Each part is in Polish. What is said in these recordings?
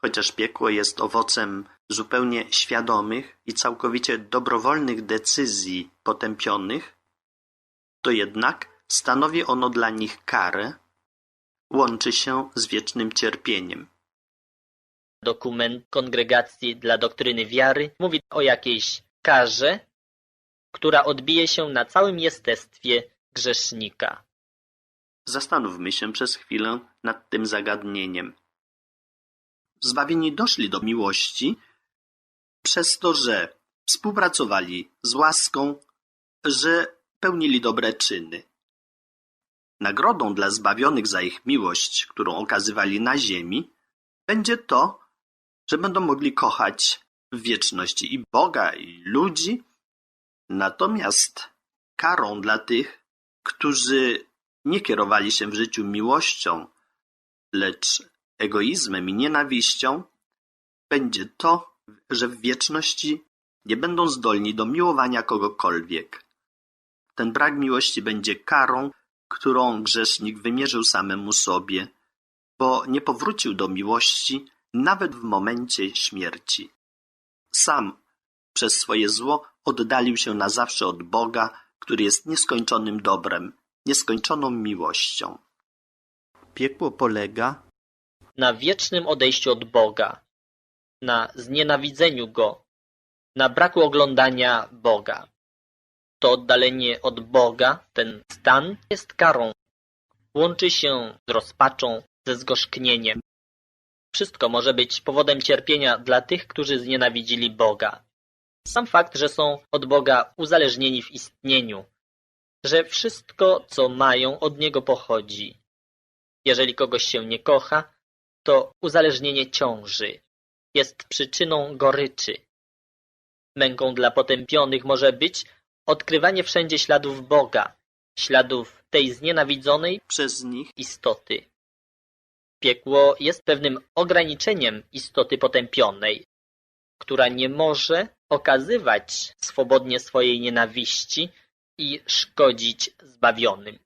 chociaż piekło jest owocem zupełnie świadomych i całkowicie dobrowolnych decyzji potępionych, to jednak stanowi ono dla nich karę, łączy się z wiecznym cierpieniem. Dokument Kongregacji dla Doktryny Wiary mówi o jakiejś karze, która odbije się na całym jestestwie grzesznika. Zastanówmy się przez chwilę nad tym zagadnieniem. Zbawieni doszli do miłości przez to, że współpracowali z łaską, że pełnili dobre czyny. Nagrodą dla zbawionych za ich miłość, którą okazywali na ziemi, będzie to, że będą mogli kochać w wieczności i Boga, i ludzi. Natomiast karą dla tych, którzy nie kierowali się w życiu miłością, lecz egoizmem i nienawiścią, będzie to, że w wieczności nie będą zdolni do miłowania kogokolwiek. Ten brak miłości będzie karą, którą grzesznik wymierzył samemu sobie, bo nie powrócił do miłości nawet w momencie śmierci. Sam przez swoje zło oddalił się na zawsze od Boga, który jest nieskończonym dobrem, nieskończoną miłością. Piekło polega na wiecznym odejściu od Boga, na znienawidzeniu Go, na braku oglądania Boga. To oddalenie od Boga, ten stan jest karą. Łączy się z rozpaczą, ze zgorzknieniem. Wszystko może być powodem cierpienia dla tych, którzy znienawidzili Boga. Sam fakt, że są od Boga uzależnieni w istnieniu, że wszystko, co mają, od Niego pochodzi. Jeżeli kogoś się nie kocha, to uzależnienie ciąży, jest przyczyną goryczy. Męką dla potępionych może być odkrywanie wszędzie śladów Boga, śladów tej znienawidzonej przez nich istoty. Piekło jest pewnym ograniczeniem istoty potępionej, która nie może okazywać swobodnie swojej nienawiści i szkodzić zbawionym.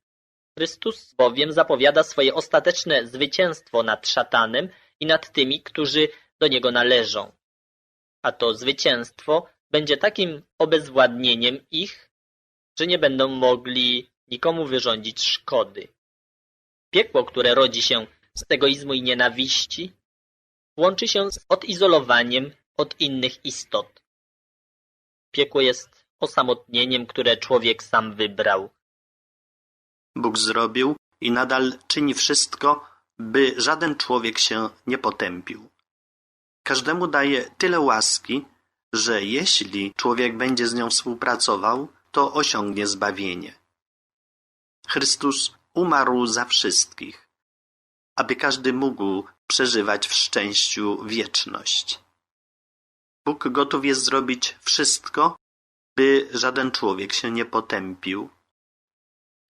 Chrystus bowiem zapowiada swoje ostateczne zwycięstwo nad szatanem i nad tymi, którzy do niego należą. A to zwycięstwo będzie takim obezwładnieniem ich, że nie będą mogli nikomu wyrządzić szkody. Piekło, które rodzi się z egoizmu i nienawiści, łączy się z odizolowaniem od innych istot. Piekło jest osamotnieniem, które człowiek sam wybrał. Bóg zrobił i nadal czyni wszystko, by żaden człowiek się nie potępił. Każdemu daje tyle łaski, że jeśli człowiek będzie z nią współpracował, to osiągnie zbawienie. Chrystus umarł za wszystkich, aby każdy mógł przeżywać w szczęściu wieczność. Bóg gotów jest zrobić wszystko, by żaden człowiek się nie potępił.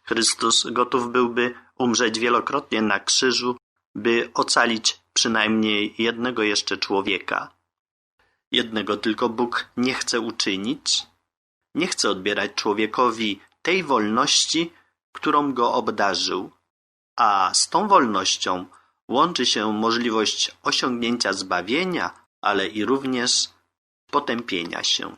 Chrystus gotów byłby umrzeć wielokrotnie na krzyżu, by ocalić przynajmniej jednego jeszcze człowieka. Jednego tylko Bóg nie chce uczynić. Nie chce odbierać człowiekowi tej wolności, którą go obdarzył, a z tą wolnością łączy się możliwość osiągnięcia zbawienia, ale i również potępienia się.